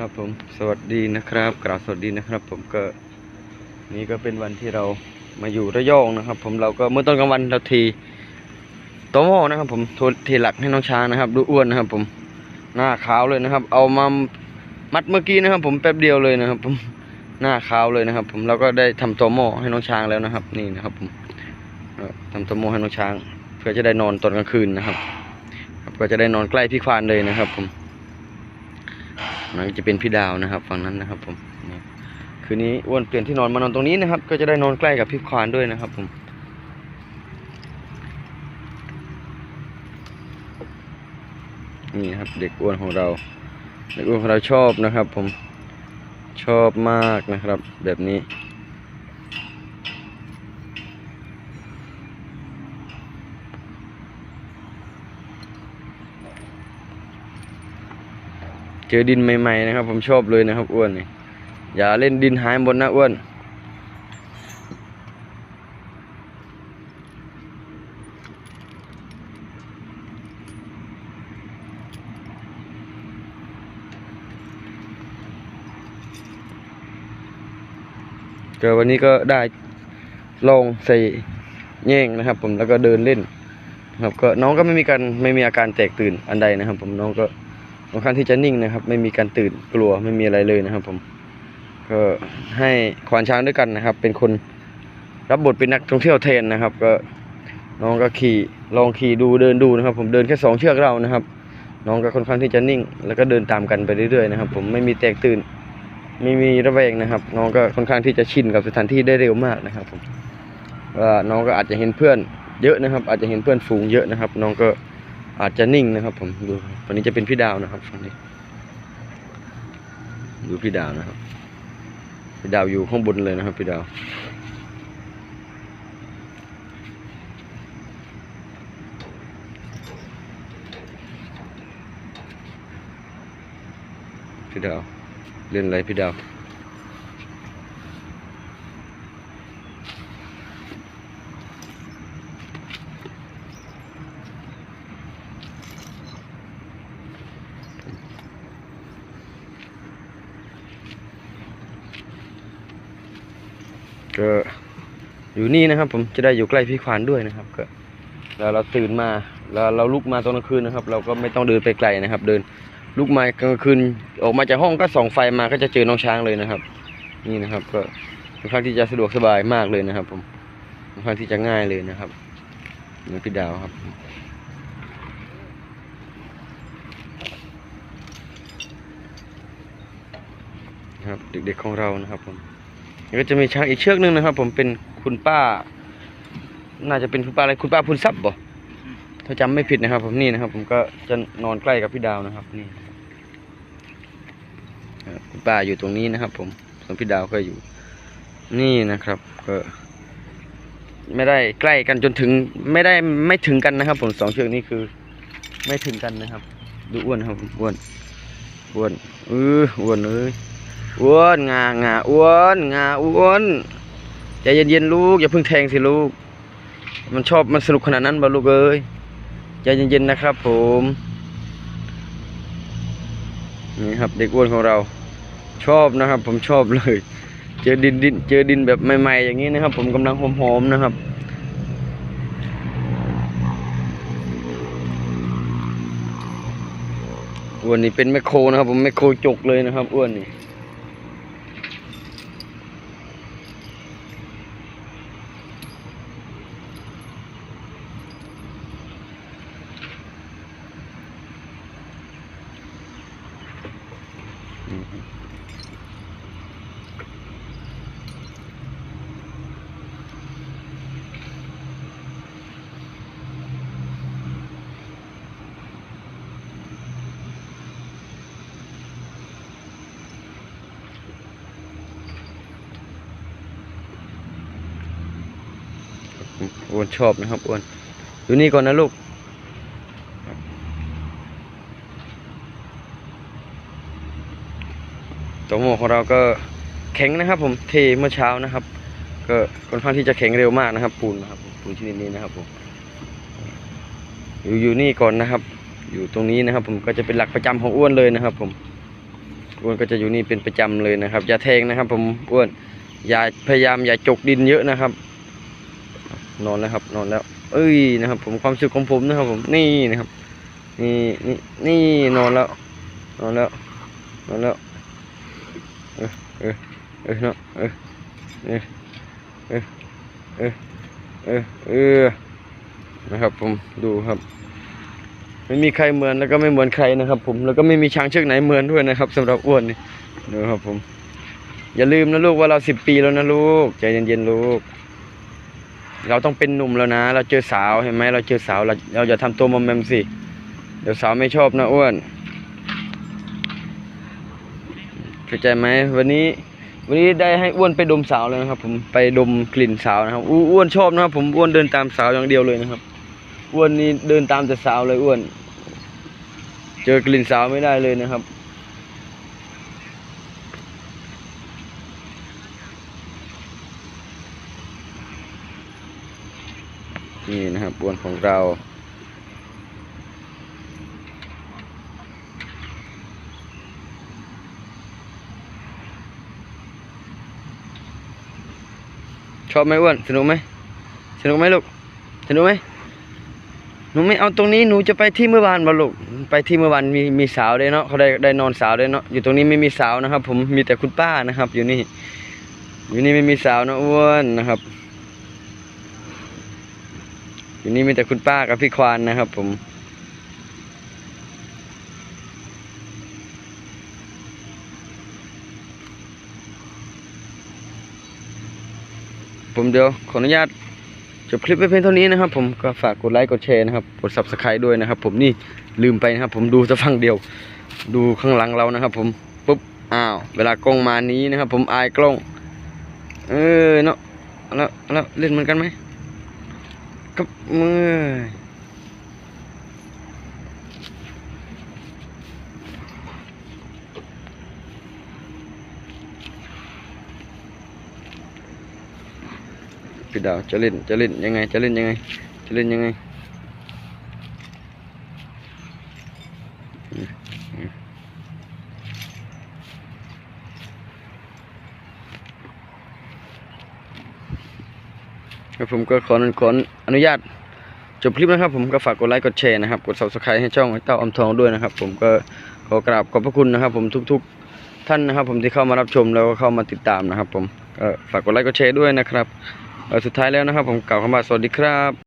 ครับผมสวัสดีนะครับกราบสวัสดีนะครับ ผมก็นี่ก็เป็นวันที่เรามาอยู่ระยองนะครับ ผมเราก็เมื่อตอนกลางวันเราทีโตโมนะครับ ผมททีหลักให้น้องช้างนะครับ ดูอ้วนนะครับ ผมหน้าขาวเลยนะครับ เอามามัดเมื่อกี้นะครับ ผมแป๊บเดียวเลยนะครับ ผมหน้าขาวเลยนะครับ ผมเราก็ได้ทำโตโมให้น้องช้างแล้วนะครับ นี่นะครับ ผมทำโตโมให้น้องช้าง เพื่อจะได้นอนตอนกลางคืนนะครับครับก็จะได้นอนใกล้พี่ควานเลยนะครับ ผม นั่นจะเป็นพี่ดาวนะครับ ฝั่งนั้นนะครับ ผมนี่คืนนี้อ้วนเปลี่ยนที่นอนมานอนตรงนี้นะครับ ก็จะได้นอนใกล้กับพี่ควานด้วยนะครับ ผมนี่ครับ เด็กอ้วนของเรา เด็กอ้วนของเราชอบนะครับ ผมชอบมากนะครับ แบบนี้ เจอดินใหม่ๆนะครับ ผมชอบเลยนะครับอ้วนนี่อย่าเล่นดินหายหมดนะอ้วนก็วันนี้ก็ได้ลองใส่แย่งนะครับ ผมแล้วก็เดินเล่นครับก็น้องก็ไม่มีการไม่มีอาการแตกตื่นอันใดนะครับ ผมน้องก็ ค่อนข้างที่จะนิ่งนะครับ ไม่มีการตื่นกลัวไม่มีอะไรเลยนะครับ ผม ก็ให้ควานช้างด้วยกันนะครับ เป็นคนรับบทเป็นนักท่องเที่ยวแทนนะครับ ก็น้องก็ขี่ลองขี่ดูเดินดูนะครับ ผมเดินแค่สองเชือกเรานะครับ น้องก็ค่อนข้างที่จะนิ่ง แล้วก็เดินตามกันไปเรื่อยๆนะครับ ผมไม่มีแตกตื่น ไม่มีระแวงนะครับ น้องก็ค่อนข้างที่จะชินกับสถานที่ได้เร็วมากนะครับผมน้องก็อาจจะเห็นเพื่อนเยอะนะครับ อาจจะเห็นเพื่อนฝูงเยอะนะครับ น้องก็ อาจจะนิ่งนะครับผมดูตอนนี้จะเป็นพี่ดาวนะครับฝั่งนี้ดูพี่ดาวนะครับ พี่ดาวอยู่ข้างบนเลยนะครับพี่ดาว พี่ดาวเล่นอะไรพี่ดาว ก็อยู่นี่นะครับ ผมจะได้อยู่ใกล้พี่ควานด้วยนะครับ ก็แล้วเราตื่นมาแล้วเราลุกมาตอนกลางคืนนะครับ เราก็ไม่ต้องเดินไปไกลนะครับ เดินลุกมากลางคืนออกมาจากห้องก็ส่องไฟมาก็จะเจอน้องช้างเลยนะครับ นี่นะครับ ก็ค่อนข้างที่จะสะดวกสบายมากเลยนะครับ ผมค่อนข้างที่จะง่ายเลยนะครับเหมือนพี่ดาวครับครับเด็กๆของเรานะครับผม แล้วก็จะมีช้างอีกเชือกหนึงนะครับ ผมเป็นคุณป้า น่าจะเป็นคุณป้าอะไรคุณป้าพุนทรัพย์บ่ถ้าจำไม่ผิดนะครับ ผมนี่นะครับ ผมก็จะนอนใกล้กับพี่ดาวนะครับ นี่คุณป้าอยู่ตรงนี้นะครับ ผมส่วนพี่ดาวก็อยู่ นี่นะครับ ก็ไม่ได้ใกล้กันจนถึง ไม่ได้ไม่ถึงกันนะครับ ผมสองเชือกนี้คือ ไม่ถึงกันนะครับ ดูอ้วนครับอ้วนอ้วนเอออ้วนเอ้ย อ้วนงางาอ้วนงาอ้วนใจเย็นๆลูกอย่าเพิ่งแทงสิลูก มันชอบมันสนุกขนาดนั้นบ่ลูกเอ้ยใจเย็นๆนะครับผมนี่ครับเด็กอ้วนของเรา ชอบนะครับ ผมชอบเลย เจอดินดินเจอดินแบบใหม่ๆอย่างนี้นะครับ ผมกำลังหอมๆนะครับอ้วนนี่เป็นแมคโครนะครับ ผมแมคโครจกเลยนะครับอ้วนนี่ อ้วนชอบนะครับอ้วนอยู่นี่ก่อนนะลูกตัวโมของเราก็แข็งนะครับ ผมเทเมื่อเช้านะครับ ก็ค่อนข้างที่จะแข็งเร็วมากนะครับ ปูนนะครับปูนชนิดนี้นะครับผมอยู่อยู่นี่ก่อนนะครับ อยู่ตรงนี้นะครับ ผมก็จะเป็นหลักประจำของอ้วนเลยนะครับ ผมอ้วนก็จะอยู่นี่เป็นประจำเลยนะครับอย่าแทงนะครับ ผมอ้วนอย่าพยายามอย่าจกดินเยอะนะครับ นอนแล้วครับ นอนแล้ว เอ้ยนะครับ ผมความสุขของผมนะครับ ผมนี่นะครับ นี่นี่นี่นอนแล้ว นอนแล้ว นอนแล้วเออเออเออเนาะเออเออเออเออเออเออนะครับ ผมดูครับ ไม่มีใครเหมือนแล้วก็ไม่เหมือนใครนะครับ ผมแล้วก็ไม่มีช้างเชือกไหนเหมือนด้วยนะครับสำหรับอ้วนนี่ดูครับผม อย่าลืมนะลูกว่าเราสิบปีแล้วนะลูกใจเย็นๆลูก เราต้องเป็นหนุ่มแล้วนะ เราเจอสาวเห็นไหมเราเจอสาวเราเราอย่าทำตัวมอมแมมสิ เดี๋ยวสาวไม่ชอบนะอ้วนเข้าใจไหมวันนี้ วันนี้ได้ให้อ้วนไปดมสาวเลยนะครับ ผมไปดมกลิ่นสาวนะครับอู้อ้วนชอบนะครับ ผมอ้วนเดินตามสาวอย่างเดียวเลยนะครับอ้วนนี่เดินตามแต่สาวเลยอ้วน เจอกลิ่นสาวไม่ได้เลยนะครับ นี่นะครับอ้วนของเราชอบไหมอ้วนสนุกไหมสนุกไหมลูกสนุกไหมหนูไม่เอาตรงนี้หนูจะไปที่เมื่อวานบ่ลูกไปที่เมื่อวานมีมีสาวด้วยเนาะเขาได้ได้นอนสาวด้วยเนาะอยู่ตรงนี้ไม่มีสาวนะครับ ผมมีแต่คุณป้านะครับ อยู่นี่อยู่นี่ไม่มีสาวนะอ้วนนะครับ อยู่นี่มีแต่คุณป้ากับพี่ควานนะครับ ผม ผมเดี๋ยวขออนุญาตจบคลิปไวเพียงเท่านี้นะครับ ผมก็ฝากกดไลค์กดแชร์นะครับกด subscribe ด้วยนะครับ ผมนี่ลืมไปนะครับ ผมดูแต่ฝั่งเดียว ดูข้างหลังเรานะครับ ผมปุ๊บอ้าวเวลากล้องมานี้นะครับ ผมอายกล้อง เออเนาะแล้วแล้วเล่นเหมือนกันไหม ครับมือพี่ดาวจะเล่นจะเล่นยังไงจะเล่นยังไงจะเล่นยังไง ครับผมก็ขอขออนุญาตจบคลิปนะครับ ผมก็ฝากกดไลค์กดแชร์นะครับ กด subscribe ให้ช่องไอ้เต้าอมทองด้วยนะครับ ผมก็ขอกราบขอบพระคุณนะครับ ผมทุกๆ ท่านนะครับ ผมที่เข้ามารับชมแล้วก็เข้ามาติดตามนะครับ ผมก็ฝากกดไลค์กดแชร์ด้วยนะครับสุดท้ายแล้วนะครับ ผมกล่าวคำว่าสวัสดีครับ